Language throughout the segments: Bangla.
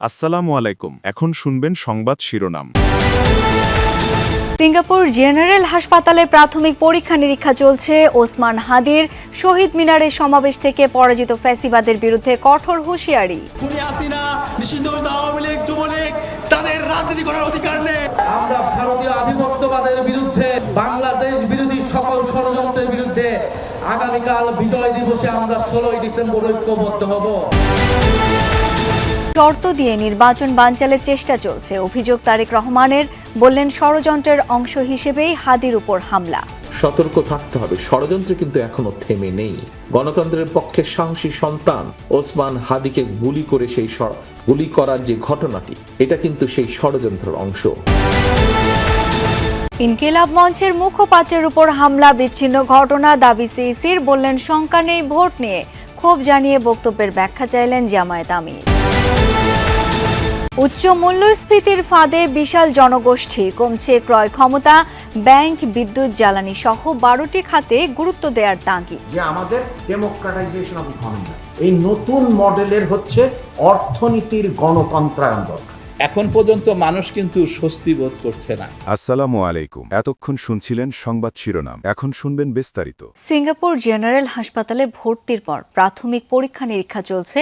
আসসালামু আলাইকুম। এখন শুনবেন সংবাদ শিরোনাম। সিঙ্গাপুর জেনারেল হাসপাতালে প্রাথমিক পরীক্ষা নিরীক্ষা চলছে। ওসমান হাদির শহীদ মিনারের সমাবেশ থেকে পরাজিত ফ্যাসিবাদের বিরুদ্ধে কঠোর হুঁশিয়ারি। তাদের রাজনীতি করার অধিকার নেই। আমরা ভারতীয় আধিপত্যবাদের বিরুদ্ধে বাংলাদেশ বিরোধী সকল ষড়যন্ত্রের বিরুদ্ধে আগামীকাল বিজয় দিবসে আমরা ষোলোই ডিসেম্বর ঐক্যবদ্ধ হব। শর্ত দিয়ে নির্বাচন বানচালের চেষ্টা চলছে। অভিযোগ তারেক রহমানের বললেন ষড়যন্ত্রের অংশ হিসেবেই হাদির উপর হামলা। সতর্ক থাকতে হবে। ষড়যন্ত্র কিন্তু এখনও থেমে নেই। গণতন্ত্রের পক্ষে সাহসী সন্তান ওসমান হাদিকে গুলি করে সেই গুলি করার যে ঘটনাটি এটা কিন্তু সেই ষড়যন্ত্রের অংশ। ইনকিলাব মঞ্চের মুখপাত্রের উপর হামলা বিচ্ছিন্ন ঘটনা দাবি সিইসির বললেন শঙ্কা নেই ভোট নিয়ে। ক্ষোভ জানিয়ে বক্তব্যের ব্যাখ্যা চাইলেন জামায়াত আমির। উচ্চ মূল্যস্ফীতির ফাঁদে বিশাল জনগোষ্ঠী, কমছে ক্রয় ক্ষমতা, ব্যাংক, বিদ্যুৎ, জ্বালানি সহ বারোটি খাতে গুরুত্ব দেওয়ার তাগিদ। যে আমাদের ডেমোক্রাটাইজেশন অফ ইকোনমি এই নতুন মডেলের হচ্ছে অর্থনীতির গণতন্ত্রায়ন দরকার। এখন পর্যন্ত মানুষ কিন্তু স্বস্তি বোধ করছে না। আসসালামু আলাইকুম। এতক্ষণ শুনছিলেন সংবাদ শিরোনাম। এখন শুনবেন বিস্তারিত। সিঙ্গাপুর জেনারেল হাসপাতালে ভর্তির পর প্রাথমিক পরীক্ষা নিরীক্ষা চলছে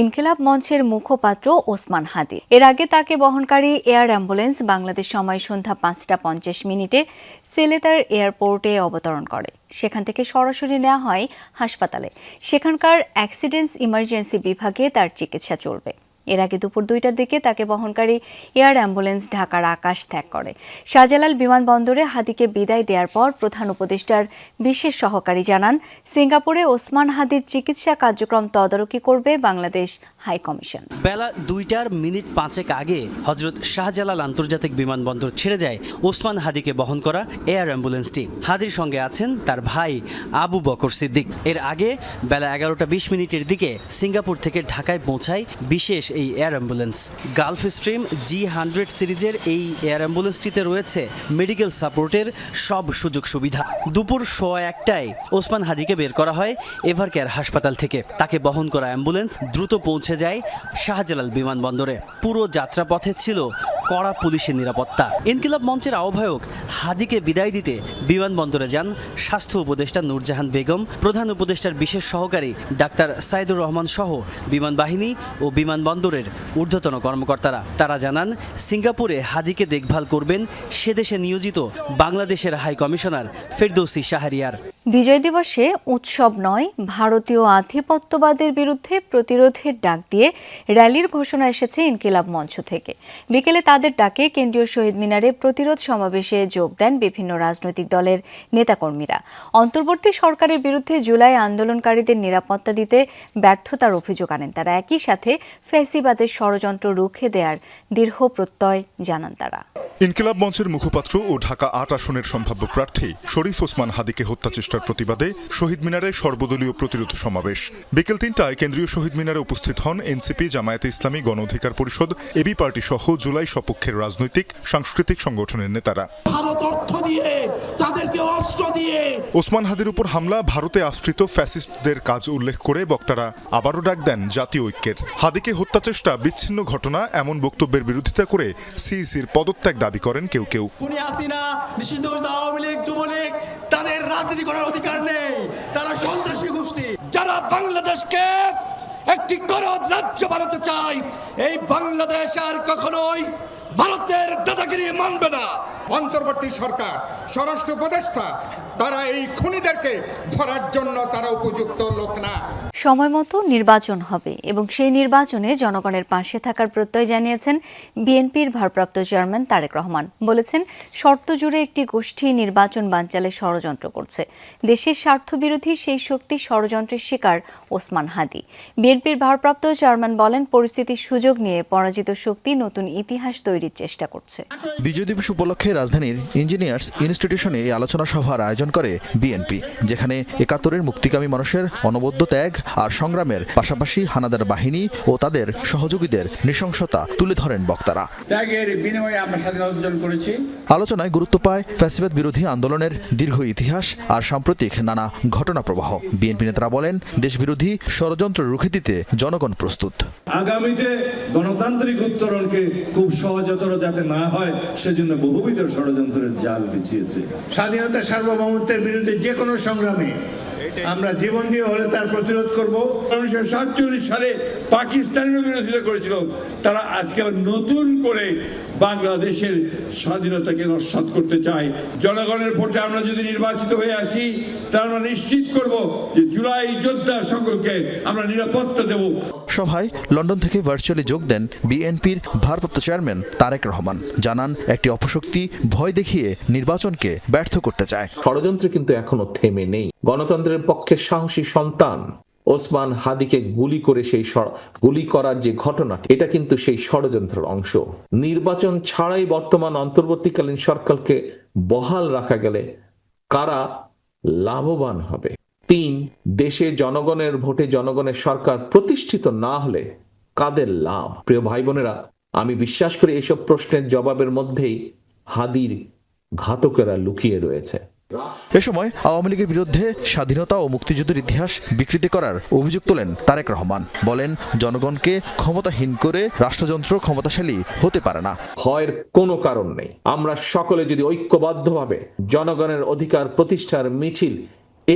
ইনকিলাব মঞ্চের মুখপাত্র ওসমান হাদি। এর আগে তাকে বহনকারী এয়ার অ্যাম্বুলেন্স বাংলাদেশ সময় সন্ধ্যা পাঁচটা পঞ্চাশ মিনিটে সিলেতার এয়ারপোর্টে অবতরণ করে। সেখান থেকে সরাসরি নেওয়া হয় হাসপাতালে। সেখানকার অ্যাক্সিডেন্টস ইমার্জেন্সি বিভাগে তার চিকিৎসা চলবে। এর আগে দুপুর দুইটার দিকে তাকে বহনকারী এয়ার অ্যাম্বুলেন্স ঢাকার আকাশ ত্যাগ করে। শাহজালাল বিমানবন্দরে হাদিকে বিদায় দেওয়ার পর প্রধান উপদেষ্টার বিশেষ সহকারী জানান, সিঙ্গাপুরে ওসমান হাদির চিকিৎসা কার্যক্রম তদারকি করবে বাংলাদেশ হাই কমিশন। বেলা দুইটার মিনিট পাঁচেক আগে হজরত শাহজালাল আন্তর্জাতিক বিমানবন্দর ছেড়ে যায় ওসমান হাদিকে বহন করা এয়ার অ্যাম্বুলেন্সটি হাদির সঙ্গে আছেন তার ভাই আবু বকর সিদ্দিক। এর আগে বেলা এগারোটা বিশ মিনিটের দিকে সিঙ্গাপুর থেকে ঢাকায় পৌঁছায় বিশেষ এই air ambulance. Gulfstream G hundred সিরিজের এই এয়ার অ্যাম্বুলেন্সটিতে রয়েছে মেডিকেল সাপোর্টের সব সুযোগ সুবিধা। দুপুর সোয়া একটায় ওসমান হাদিকে বের করা হয় এভারকেয়ার হাসপাতাল থেকে। তাকে বহন করা অ্যাম্বুলেন্স দ্রুত পৌঁছে যায় শাহজালাল বিমানবন্দরে। পুরো যাত্রাপথে ছিল কড়া পুলিশের নিরাপত্তা। ইনকিলাব মঞ্চের আহ্বায়ক হাদিকে বিদায় দিতে বিমানবন্দরে যান স্বাস্থ্য উপদেষ্টা নূরজাহান বেগম, প্রধান উপদেষ্টার বিশেষ সহকারী ডাক্তার সাইদুর রহমান সহ বিমান বাহিনী ও বিমানবন্দরের ঊর্ধ্বতন কর্মকর্তারা। তারা জানান, সিঙ্গাপুরে হাদিকে দেখভাল করবেন সে দেশে নিয়োজিত বাংলাদেশের হাই কমিশনার ফেরদৌসি শাহরিয়ার। বিজয় দিবসে উৎসব নয়, ভারতীয় আধিপত্যবাদের বিরুদ্ধে প্রতিরোধের ডাক দিয়ে র্যালির ঘোষণা এসেছে ইনকিলাব মঞ্চ থেকে। বিকেলে তাদের ডাকে কেন্দ্রীয় শহীদ মিনারে প্রতিরোধ সমাবেশে যোগ দেন বিভিন্ন রাজনৈতিক দলের নেতাকর্মীরা। অন্তর্বর্তী সরকারের বিরুদ্ধে জুলাই আন্দোলনকারীদের নিরাপত্তা দিতে ব্যর্থতার অভিযোগ আনেন তারা। একই সাথে ফ্যাসিবাদের ষড়যন্ত্র রুখে দেওয়ার দৃঢ় প্রত্যয় জানান তারা। ইনকিলাব মঞ্চের মুখপাত্র ও ঢাকা আট আসনের সম্ভাব্য প্রার্থী শরীফ ওসমান হাদিকে হত্যা চেষ্টার প্রতিবাদে শহীদ মিনারে সর্বদলীয় প্রতিরোধ সমাবেশ। বিকেল তিনটায় কেন্দ্রীয় শহীদ মিনারে উপস্থিত হন এনসিপি জামায়াতে ইসলামী গণ অধিকার পরিষদ এবি পার্টি সহ জুলাই সপক্ষের রাজনৈতিক সাংস্কৃতিক সংগঠনের নেতারা। ভারত অর্থ দিয়ে তাদেরকে অস্ত্র দিয়ে। ওসমান হাদির উপর হামলা ভারতে আশ্রিত ফ্যাসিস্টদের কাজ উল্লেখ করে বক্তারা আবারও ডাক দেন জাতীয় ঐক্যের। হাদিকে হত্যা চেষ্টা বিচ্ছিন্ন ঘটনা এমন বক্তব্যের বিরোধিতা করে সিইসির পদত্যাগ দাবি করেন কেউ কেউ। খুনি হাসিনা নিষিদ্ধ আওয়ামী লীগ যুবলীগ রাজনীতি করার অধিকার নেই। তারা সন্ত্রাসী গোষ্ঠী। যারা বাংলাদেশকে একটি করদ রাজ্য বানাতে চায়, এই বাংলাদেশ আর কখনোই ভারতের দাদাগিরি মানবে না। অন্তর্বর্তী সরকার স্বরাষ্ট্র উপদেষ্টা তারা এই খুনিদেরকে ধরার জন্য তারা উপযুক্ত লোক না। সময় মতো নির্বাচন হবে এবং সেই নির্বাচনে জনগণের পাশে থাকার প্রত্যয় জানিয়েছেন বিএনপির ভারপ্রাপ্ত চেয়ারম্যান তারেক রহমান। বলেছেন শর্ত জুড়ে একটি গোষ্ঠী নির্বাচন বানচালে ষড়যন্ত্র করছে। দেশের স্বার্থবিরোধী সেই শক্তি ষড়যন্ত্রের শিকার ওসমান হাদি। বিএনপির ভারপ্রাপ্ত চেয়ারম্যান বলেন পরিস্থিতির সুযোগ নিয়ে পরাজিত শক্তি নতুন ইতিহাস তৈরির চেষ্টা করছে। বিজয় দিবস উপলক্ষে রাজধানীর ইঞ্জিনিয়ার্স ইনস্টিটিউশনে এই আলোচনা সভার আয়োজন করে বিএনপি যেখানে একাত্তরের মুক্তিকামী মানুষের অনবদ্য ত্যাগ আর সংগ্রামের পাশাপাশি হানাদার বাহিনী ও তাদের সহযোগীদের নৃশংসতা তুলে ধরেন বক্তারা। ত্যাগের বিনিময়ে আমরা স্বাধীনতা অর্জন করেছি। আলোচনায় গুরুত্ব পায় ফ্যাসিবাদ বিরোধী আন্দোলনের দীর্ঘ ইতিহাস আর সাম্প্রতিক নানা ঘটনা প্রবাহ বিএনপি নেতারা বলেন দেশবিরোধী ষড়যন্ত্র রুখে দিতে জনগণ প্রস্তুত। আগামীতে গণতান্ত্রিক উত্তরণকে খুব সহজতর যাতে না হয় সেজন্য বহুবিধ ষড়যন্ত্রের জাল বিছিয়েছে। স্বাধীনতা সার্বভৌমত্বের বিরুদ্ধে যে কোনো সংগ্রামে আমরা জীবন দিয়ে হলে তার প্রতিরোধ করব। উনিশশো সাতচল্লিশ সালে পাকিস্তানের বিরোধিতা করেছিল। তারা আজকে নতুন করে বাংলাদেশের স্বাধীনতাকে নস্বাত করতে চায়। জনগণের ভোটে আমরা যদি নির্বাচিত হয়ে আসি তাহলে আমরা নিশ্চিত করব যে জুলাই যোদ্ধা সকলকে আমরা নিরাপত্তা দেব। সভায় লন্ডন থেকে ভার্চুয়ালি যোগ দেন বিএনপির ভারপ্রাপ্ত চেয়ারম্যান তারেক রহমান। জানান, একটি অপশক্তি ভয় দেখিয়ে নির্বাচনকে ব্যর্থ করতে চায়। ষড়যন্ত্র কিন্তু এখনও থেমে নেই। গণতন্ত্রের পক্ষে সাহসী সন্তান। ওসমান হাদিকে গুলি করে সেই গুলি করার যে ঘটনাটি, এটা কিন্তু সেই ষড়যন্ত্রের অংশ। নির্বাচন ছাড়াই বর্তমান অন্তর্বর্তীকালীন সরকারকে বহাল রাখা গেলে কারা লাভবান হবে? তিন দেশে জনগণের ভোটে জনগণের সরকার প্রতিষ্ঠিত না হলে কাদের লাভ? প্রিয় ভাই বোনেরা আমি বিশ্বাস করি এসব প্রশ্নের জবাবের মধ্যেই হাদির ঘাতকেরা লুকিয়ে রয়েছে। এ সময় আওয়ামী লীগের বিরুদ্ধে স্বাধীনতা ও মুক্তিযুদ্ধের ইতিহাস বিকৃতি করার অভিযোগ তোলেন তারেক রহমান। বলেন জনগণকে ক্ষমতাহীন করে রাষ্ট্রযন্ত্র ক্ষমতাশালী হতে পারে না। ভয়ের কোনো কারণ নেই। আমরা সকলে যদি ঐক্যবদ্ধভাবে জনগণের অধিকার প্রতিষ্ঠার মিছিল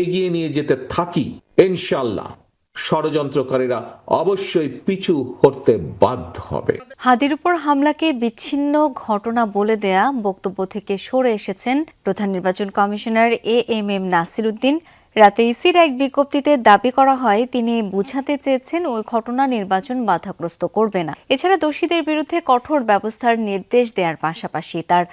এগিয়ে নিয়ে যেতে থাকি ইনশাল্লাহ ষড়যন্ত্রকারীরা অবশ্যই পিছু হতে বাধ্য হবে। হাদির উপর হামলাকে বিচ্ছিন্ন ঘটনা বলে দেয়া বক্তব্য থেকে সরে এসেছেন প্রধান নির্বাচন commissioner A M M Nasir Uddin রাতে ইসির এক বিজ্ঞপ্তিতে দাবি করা হয়, তিনি বুঝাতে চেয়েছেন ওই ঘটনা নির্বাচন বাধাগ্রস্ত করবে না। এছাড়া দোষীদের বিরুদ্ধে কঠোর ব্যবস্থার নির্দেশ দেওয়ার পাশাপাশি তার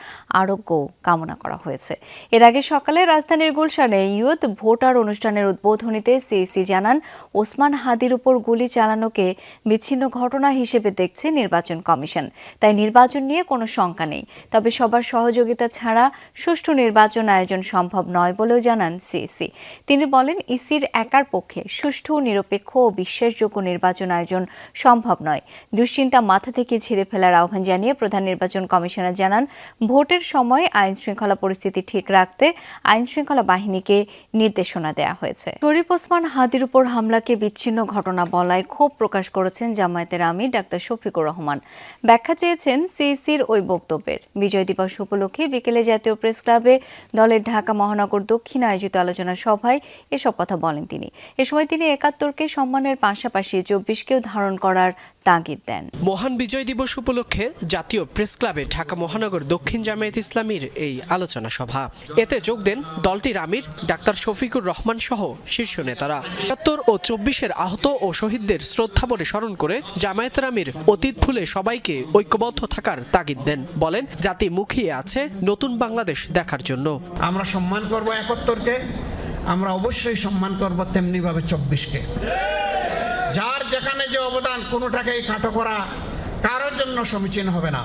আরোগ্য কামনা করা হয়েছে। এর আগে সকালে রাজধানীর গুলশানে ইয়ুথ ভোটার অনুষ্ঠানের উদ্বোধনীতে সিইসি জানান, ওসমান হাদির উপর গুলি চালানোকে বিচ্ছিন্ন ঘটনা হিসেবে দেখছে নির্বাচন কমিশন। তাই নির্বাচন নিয়ে কোনো শঙ্কা নেই। তবে সবার সহযোগিতা ছাড়া সুষ্ঠু নির্বাচন আয়োজন সম্ভব নয় বলেও জানান সিইসি। তিনি বলেন, ইসির একার পক্ষে সুষ্ঠু, নিরপেক্ষ ও বিশ্বাসযোগ্য নির্বাচন আয়োজন সম্ভব নয়। দুশ্চিন্তা মাথা থেকে ঝেড়ে ফেলার আহ্বান জানিয়ে প্রধান নির্বাচন কমিশনার জানান, ভোটের সময় আইন শৃঙ্খলা পরিস্থিতি ঠিক রাখতে আইন শৃঙ্খলা বাহিনীকে নির্দেশনা দেওয়া হয়েছে। শরীফ ওসমান হাদির উপর হামলাকে বিচ্ছিন্ন ঘটনা বলায় ক্ষোভ প্রকাশ করেছেন জামায়াতের আমির ডাক্তার শফিকুর রহমান। ব্যাখ্যা চেয়েছেন, সিইসির ওই বক্তব্যের। বিজয় দিবস উপলক্ষে বিকেলে জাতীয় প্রেস ক্লাবে দলের ঢাকা মহানগর দক্ষিণ আয়োজিত আলোচনা সভায় এসব কথা বলেন তিনি। এ সময় তিনি একাত্তরকে সম্মানের পাশাপাশি চব্বিশকেও ধারণ করার তাগিদ দেন। মহান বিজয় দিবস উপলক্ষে জাতীয় প্রেস ক্লাবে ঢাকা মহানগর দক্ষিণ জামায়াত ইসলামীর এই আলোচনা সভা। এতে যোগ দেন দলটির আমির ডাক্তার শফিকুর রহমান সহ শীর্ষ নেতারা। একাত্তর ও চব্বিশের আহত ও শহীদদের শ্রদ্ধাভরে স্মরণ করে জামায়াতের আমির অতীত ভুলে সবাইকে ঐক্যবদ্ধ থাকার তাগিদ দেন। বলেন জাতি মুখিয়ে আছে নতুন বাংলাদেশ দেখার জন্য। আমরা সম্মান করব একাত্তরকে। আমরা অবশ্যই সম্মান করব তেমনিভাবে চব্বিশকে। যার যেখানে যে অবদান, কোনোটাকেই খাটো করা কারোর জন্য সমীচীন হবে না।